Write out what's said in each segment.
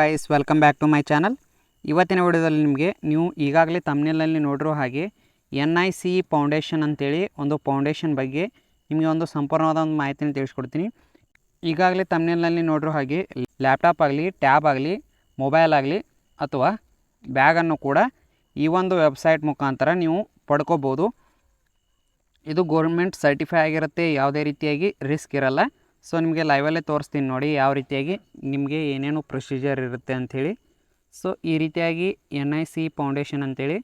Guys welcome back to my channel ಇವತ್ತಿನ ವಿಡಿಯೋದಲ್ಲಿ ನಿಮಗೆ ನೀವು ಈಗಾಗಲೇ ತಮ್ಮನೇಲಲ್ಲಿ ನೋಡಿರೋ ಹಾಗೆ ಎನ್ ಐ ಸಿ ಫೌಂಡೇಶನ್ ಅಂತೇಳಿ ಒಂದು ಫೌಂಡೇಶನ್ ಬಗ್ಗೆ ನಿಮಗೆ ಒಂದು ಸಂಪೂರ್ಣವಾದ ಒಂದು ಮಾಹಿತಿನ ತಿಳಿಸ್ಕೊಡ್ತೀನಿ. ಈಗಾಗಲೇ ತಮ್ಮನೇಲಲ್ಲಿ ನೋಡಿರೋ ಹಾಗೆ ಲ್ಯಾಪ್ಟಾಪ್ ಆಗಲಿ ಟ್ಯಾಬ್ ಆಗಲಿ ಮೊಬೈಲ್ ಆಗಲಿ ಅಥವಾ ಬ್ಯಾಗನ್ನು ಕೂಡ ಈ ಒಂದು ವೆಬ್ಸೈಟ್ ಮುಖಾಂತರ ನೀವು ಪಡ್ಕೋಬೋದು. ಇದು ಗೌರ್ಮೆಂಟ್ ಸರ್ಟಿಫೈ ಆಗಿರುತ್ತೆ, ಯಾವುದೇ ರೀತಿಯಾಗಿ ರಿಸ್ಕ್ ಇರಲ್ಲ. ಸೊ ನಿಮಗೆ ಲೈವಲ್ಲೇ ತೋರಿಸ್ತೀನಿ ನೋಡಿ ಯಾವ ರೀತಿಯಾಗಿ ನಿಮಗೆ ಏನೇನು ಪ್ರೊಸೀಜರ್ ಇರುತ್ತೆ ಅಂಥೇಳಿ. ಸೊ ಈ ರೀತಿಯಾಗಿ ಎನ್ ಐ ಸಿ ಫೌಂಡೇಶನ್ ಅಂತೇಳಿ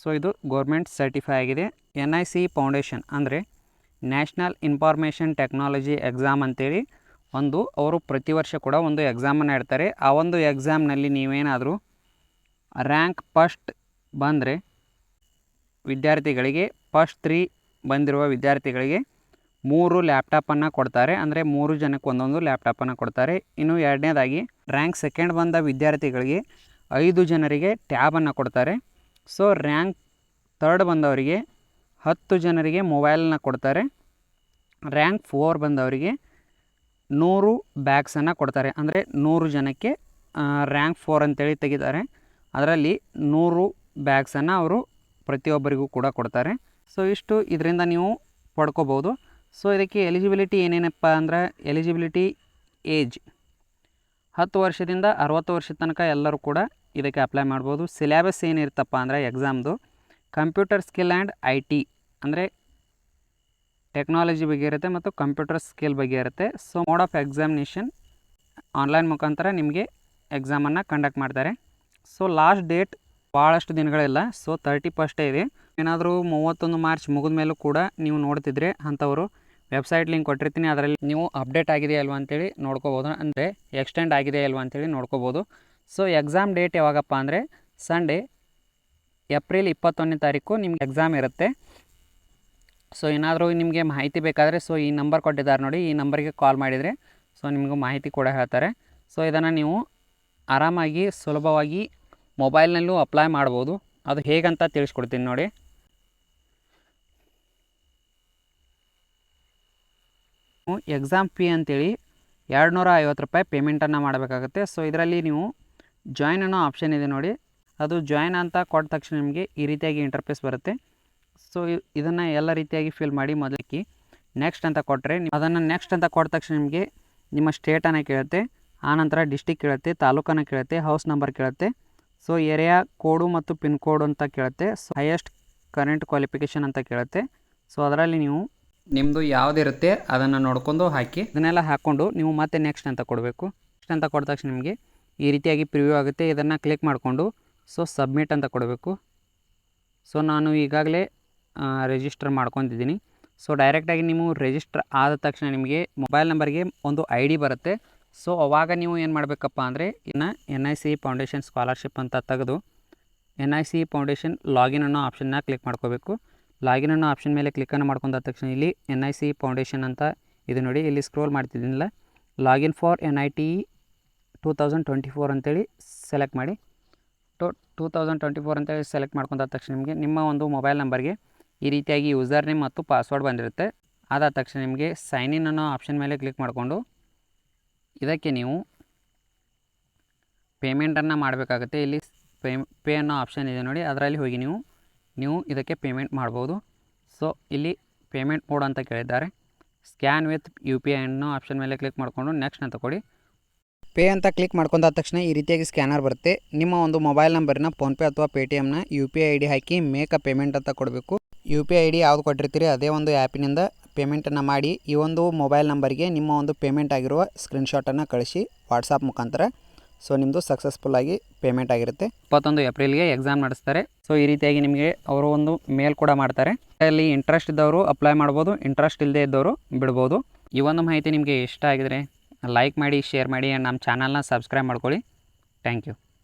ಸೊ ಇದು ಗೌರ್ಮೆಂಟ್ ಸರ್ಟಿಫೈ ಆಗಿದೆ. ಎನ್ ಐ ಸಿ ಫೌಂಡೇಶನ್ ಅಂದರೆ ನ್ಯಾಷನಲ್ ಇನ್ಫಾರ್ಮೇಷನ್ ಟೆಕ್ನಾಲಜಿ ಎಕ್ಸಾಮ್ ಅಂತೇಳಿ ಒಂದು ಅವರು ಪ್ರತಿ ವರ್ಷ ಕೂಡ ಒಂದು ಎಕ್ಸಾಮನ್ನು ಇಡ್ತಾರೆ. ಆ ಒಂದು ಎಕ್ಸಾಮ್ನಲ್ಲಿ ನೀವೇನಾದರೂ ರ್ಯಾಂಕ್ ಫಸ್ಟ್ ಬಂದರೆ ವಿದ್ಯಾರ್ಥಿಗಳಿಗೆ ಫಸ್ಟ್ ತ್ರೀ ಬಂದಿರುವ ವಿದ್ಯಾರ್ಥಿಗಳಿಗೆ ಮೂರು ಲ್ಯಾಪ್ಟಾಪನ್ನು ಕೊಡ್ತಾರೆ. ಅಂದರೆ ಮೂರು ಜನಕ್ಕೆ ಒಂದೊಂದು ಲ್ಯಾಪ್ಟಾಪನ್ನು ಕೊಡ್ತಾರೆ. ಇನ್ನು ಎರಡನೇದಾಗಿ, ರ್ಯಾಂಕ್ ಸೆಕೆಂಡ್ ಬಂದ ವಿದ್ಯಾರ್ಥಿಗಳಿಗೆ ಐದು ಜನರಿಗೆ ಟ್ಯಾಬನ್ನು ಕೊಡ್ತಾರೆ. ಸೊ, ರ್ಯಾಂಕ್ ತರ್ಡ್ ಬಂದವರಿಗೆ ಹತ್ತು ಜನರಿಗೆ ಮೊಬೈಲನ್ನ ಕೊಡ್ತಾರೆ. ರ್ಯಾಂಕ್ ಫೋರ್ ಬಂದವರಿಗೆ ನೂರು ಬ್ಯಾಗ್ಸನ್ನು ಕೊಡ್ತಾರೆ. ಅಂದರೆ ನೂರು ಜನಕ್ಕೆ ರ್ಯಾಂಕ್ ಫೋರ್ ಅಂತೇಳಿ ತೆಗಿತಾರೆ. ಅದರಲ್ಲಿ ನೂರು ಬ್ಯಾಗ್ಸನ್ನು ಅವರು ಪ್ರತಿಯೊಬ್ಬರಿಗೂ ಕೂಡ ಕೊಡ್ತಾರೆ. ಸೊ, ಇಷ್ಟು ಇದರಿಂದ ನೀವು ಪಡ್ಕೋಬೋದು. ಸೊ, ಇದಕ್ಕೆ ಎಲಿಜಿಬಿಲಿಟಿ ಏನೇನಪ್ಪ ಅಂದ್ರೆ ಎಲಿಜಿಬಿಲಿಟಿ ಏಜ್ ಹತ್ತು ವರ್ಷದಿಂದ ಅರವತ್ತು ವರ್ಷದ ತನಕ ಎಲ್ಲರೂ ಕೂಡ ಇದಕ್ಕೆ ಅಪ್ಲೈ ಮಾಡ್ಬೋದು. ಸಿಲೆಬಸ್ ಏನಿರುತ್ತಪ್ಪ ಅಂದರೆ ಎಕ್ಸಾಮ್ದು computer skill and I T ಅಂದರೆ ಟೆಕ್ನಾಲಜಿ ಬಗ್ಗೆ ಇರುತ್ತೆ ಮತ್ತು ಕಂಪ್ಯೂಟರ್ ಸ್ಕಿಲ್ ಬಗ್ಗೆ ಇರುತ್ತೆ. So mode of examination online ಮುಖಾಂತರ ನಿಮಗೆ ಎಕ್ಸಾಮನ್ನು ಕಂಡಕ್ಟ್ ಮಾಡ್ತಾರೆ. ಸೊ ಲಾಸ್ಟ್ ಡೇಟ್ ಭಾಳಷ್ಟು ದಿನಗಳಿಲ್ಲ ಸೊ ತರ್ಟಿ ಫಸ್ಟೇ ಇದೆ. ಏನಾದರೂ ಮೂವತ್ತೊಂದು ಮಾರ್ಚ್ ಮುಗಿದ ಮೇಲೂ ಕೂಡ ನೀವು ನೋಡ್ತಿದ್ರೆ ಅಂಥವರು ವೆಬ್ಸೈಟ್ ಲಿಂಕ್ ಕೊಟ್ಟಿರ್ತೀನಿ. ಅದರಲ್ಲಿ ನೀವು ಅಪ್ಡೇಟ್ ಆಗಿದೆ ಅಲ್ವಾ ಅಂತೇಳಿ ನೋಡ್ಕೋಬೋದು. ಅಂದರೆ ಎಕ್ಸ್ಟೆಂಡ್ ಆಗಿದೆ ಅಲ್ವಾ ಅಂತೇಳಿ ನೋಡ್ಕೋಬೋದು. ಸೊ ಎಕ್ಸಾಮ್ ಡೇಟ್ ಯಾವಾಗಪ್ಪ ಅಂದರೆ ಸಂಡೇ ಏಪ್ರಿಲ್ ಇಪ್ಪತ್ತೊಂದನೇ ತಾರೀಕು ನಿಮ್ಗೆ ಎಕ್ಸಾಮ್ ಇರುತ್ತೆ. ಸೊ ಏನಾದರೂ ನಿಮಗೆ ಮಾಹಿತಿ ಬೇಕಾದರೆ ಸೊ ಈ ನಂಬರ್ ಕೊಟ್ಟಿದ್ದಾರೆ ನೋಡಿ, ಈ ನಂಬರಿಗೆ ಕಾಲ್ ಮಾಡಿದರೆ ಸೊ ನಿಮಗೂ ಮಾಹಿತಿ ಕೂಡ ಹೇಳ್ತಾರೆ. ಸೊ ಇದನ್ನು ನೀವು ಆರಾಮಾಗಿ, ಸುಲಭವಾಗಿ ಮೊಬೈಲ್ನಲ್ಲೂ ಅಪ್ಲೈ ಮಾಡ್ಬೋದು. ಅದು ಹೇಗಂತ ತಿಳಿಸ್ಕೊಡ್ತೀನಿ ನೋಡಿ. ಎಕ್ಸಾಮ್ ಫೀ ಅಂತೇಳಿ ಎರಡು ನೂರ ಐವತ್ತು ರೂಪಾಯಿ ಪೇಮೆಂಟನ್ನು ಮಾಡಬೇಕಾಗುತ್ತೆ. ಸೊ ಇದರಲ್ಲಿ ನೀವು ಜಾಯಿನ್ ಅನ್ನೋ ಆಪ್ಷನ್ ಇದೆ ನೋಡಿ. ಅದು ಜಾಯಿನ್ ಅಂತ ಕೊಟ್ಟ ತಕ್ಷಣ ನಿಮಗೆ ಈ ರೀತಿಯಾಗಿ ಇಂಟರ್ಫೇಸ್ ಬರುತ್ತೆ. ಸೊ ಇದನ್ನು ಎಲ್ಲ ರೀತಿಯಾಗಿ ಫಿಲ್ ಮಾಡಿ ಮೊದಲಿಗೆ ನೆಕ್ಸ್ಟ್ ಅಂತ ಕೊಟ್ಟರೆ ಅದನ್ನು ನೆಕ್ಸ್ಟ್ ಅಂತ ಕೊಟ್ಟ ತಕ್ಷಣ ನಿಮಗೆ ನಿಮ್ಮ ಸ್ಟೇಟನ್ನು ಕೇಳುತ್ತೆ. ಆನಂತರ ಡಿಸ್ಟಿಕ್ ಕೇಳುತ್ತೆ, ತಾಲೂಕನ್ನು ಕೇಳುತ್ತೆ ಹೌಸ್ ನಂಬರ್ ಕೇಳುತ್ತೆ. ಸೊ ಏರಿಯಾ ಕೋಡು ಮತ್ತು ಪಿನ್ ಕೋಡ್ ಅಂತ ಕೇಳುತ್ತೆ. ಸೊ ಹೈಯೆಸ್ಟ್ ಕರೆಂಟ್ ಕ್ವಾಲಿಫಿಕೇಷನ್ ಅಂತ ಕೇಳುತ್ತೆ. ಸೊ ಅದರಲ್ಲಿ ನೀವು ನಿಮ್ಮದು ಯಾವುದಿರುತ್ತೆ ಅದನ್ನು ನೋಡ್ಕೊಂಡು ಹಾಕಿ, ಇದನ್ನೆಲ್ಲ ಹಾಕ್ಕೊಂಡು ನೀವು ಮತ್ತೆ ನೆಕ್ಸ್ಟ್ ಅಂತ ಕೊಡಬೇಕು. ನೆಕ್ಸ್ಟ್ ಅಂತ ಕೊಟ್ಟ ತಕ್ಷಣ ನಿಮಗೆ ಈ ರೀತಿಯಾಗಿ ಪ್ರಿವ್ಯೂ ಆಗುತ್ತೆ. ಇದನ್ನು ಕ್ಲಿಕ್ ಮಾಡಿಕೊಂಡು ಸೊ ಸಬ್ಮಿಟ್ ಅಂತ ಕೊಡಬೇಕು. ಸೊ ನಾನು ಈಗಾಗಲೇ ರಿಜಿಸ್ಟರ್ ಮಾಡ್ಕೊತಿದ್ದೀನಿ ಸೊ ಡೈರೆಕ್ಟಾಗಿ ನೀವು ರಿಜಿಸ್ಟರ್ ಆದ ತಕ್ಷಣ ನಿಮಗೆ ಮೊಬೈಲ್ ನಂಬರ್ಗೆ ಒಂದು ಐ ಬರುತ್ತೆ. ಸೊ ಅವಾಗ ನೀವು ಏನು ಮಾಡಬೇಕಪ್ಪ ಅಂದರೆ, ಇನ್ನು N I C foundation scholarship ಅಂತ ತೆಗೆದು N I C foundation login ಅನ್ನೋ ಆಪ್ಷನ್ನ ಕ್ಲಿಕ್ ಮಾಡ್ಕೋಬೇಕು. ಲಾಗಿನ್ ಅನ್ನೋ ಆಪ್ಷನ್ ಮೇಲೆ ಕ್ಲಿಕ್ಕನ್ನು ಮಾಡ್ಕೊಂಡ ತಕ್ಷಣ ಇಲ್ಲಿ ಎನ್ ಐ ಸಿ ಫೌಂಡೇಶನ್ ಅಂತ ಇದು ನೋಡಿ, ಇಲ್ಲಿ scroll ಮಾಡ್ತಿದ್ದೀನಲ್ಲ. Login for N I T two thousand twenty four ಅಂತೇಳಿ ಸೆಲೆಕ್ಟ್ ಮಾಡಿ. To two thousand twenty four ಅಂತೇಳಿ ಸೆಲೆಕ್ಟ್ ಮಾಡ್ಕೊಂಡ ತಕ್ಷಣ ನಿಮಗೆ ನಿಮ್ಮ ಒಂದು ಮೊಬೈಲ್ ನಂಬರ್ಗೆ ಈ ರೀತಿಯಾಗಿ ಯೂಸರ್ ನೇಮ್ ಮತ್ತು ಪಾಸ್ವರ್ಡ್ ಬಂದಿರುತ್ತೆ. ಆದ ತಕ್ಷಣ ನಿಮಗೆ ಸೈನ್ ಇನ್ ಅನ್ನೋ ಆಪ್ಷನ್ ಮೇಲೆ ಕ್ಲಿಕ್ ಮಾಡಿಕೊಂಡು ಇದಕ್ಕೆ ನೀವು ಪೇಮೆಂಟನ್ನು ಮಾಡಬೇಕಾಗುತ್ತೆ. ಇಲ್ಲಿ ಪೇ ಪೇ ಅನ್ನೋ ಆಪ್ಷನ್ ಇದೆ ನೋಡಿ. ಅದರಲ್ಲಿ ಹೋಗಿ ನೀವು ನೀವು ಇದಕ್ಕೆ ಪೇಮೆಂಟ್ ಮಾಡ್ಬೋದು. ಸೊ ಇಲ್ಲಿ ಪೇಮೆಂಟ್ ಮೋಡ್ ಅಂತ ಕೇಳಿದ್ದಾರೆ. Scan with U P I ಅನ್ನೋ ಆಪ್ಷನ್ ಮೇಲೆ ಕ್ಲಿಕ್ ಮಾಡಿಕೊಂಡು ನೆಕ್ಸ್ಟ್ ಅಂತ ಕೊಡಿ ಪೇ ಅಂತ ಕ್ಲಿಕ್ ಮಾಡ್ಕೊಂಡಾದ ತಕ್ಷಣ ಈ ರೀತಿಯಾಗಿ ಸ್ಕ್ಯಾನರ್ ಬರುತ್ತೆ. ನಿಮ್ಮ ಒಂದು ಮೊಬೈಲ್ ನಂಬರ್ನ ಫೋನ್ಪೇ ಅಥವಾ ಪೇ ಟಿ ಎಮ್ನ ಯು ಪಿ ಐ ಡಿ ಹಾಕಿ ಮೇಕ್ ಅ ಪೇಮೆಂಟ್ ಅಂತ ಕೊಡಬೇಕು. ಯು ಪಿ ಐ ಡಿ ಯಾವುದು ಕೊಟ್ಟಿರ್ತೀರಿ? ಅದೇ ಒಂದು ಆ್ಯಪಿನಿಂದ ಪೇಮೆಂಟನ್ನು ಮಾಡಿ ಈ ಒಂದು ಮೊಬೈಲ್ ನಂಬರ್ಗೆ ನಿಮ್ಮ ಒಂದು ಪೇಮೆಂಟ್ ಆಗಿರುವ ಸ್ಕ್ರೀನ್ಶಾಟನ್ನು ಕಳಿಸಿ ವಾಟ್ಸಪ್ ಮುಖಾಂತರ. ಸೊ ನಿಮ್ಮದು ಸಕ್ಸಸ್ಫುಲ್ಲಾಗಿ ಪೇಮೆಂಟ್ ಆಗಿರುತ್ತೆ. ಇಪ್ಪತ್ತೊಂದು ಏಪ್ರಿಲ್ಗೆ ಎಕ್ಸಾಮ್ ನಡೆಸ್ತಾರೆ. ಸೊ, ಈ ರೀತಿಯಾಗಿ ನಿಮಗೆ ಅವರು ಒಂದು ಮೇಲ್ ಕೂಡ ಮಾಡ್ತಾರೆ. ಅಲ್ಲಿ ಇಂಟ್ರೆಸ್ಟ್ ಇದ್ದವರು ಅಪ್ಲೈ ಮಾಡ್ಬೋದು ಇಂಟ್ರೆಸ್ಟ್ ಇಲ್ಲದೆ ಇದ್ದವರು ಬಿಡ್ಬೋದು. ಈ ಒಂದು ಮಾಹಿತಿ ನಿಮಗೆ ಇಷ್ಟ ಆಗಿದರೆ ಲೈಕ್ ಮಾಡಿ ಶೇರ್ ಮಾಡಿ ಆ್ಯಂಡ್ ನಮ್ಮ ಚಾನಲ್ನ ಸಬ್ಸ್ಕ್ರೈಬ್ ಮಾಡ್ಕೊಳ್ಳಿ. Thank you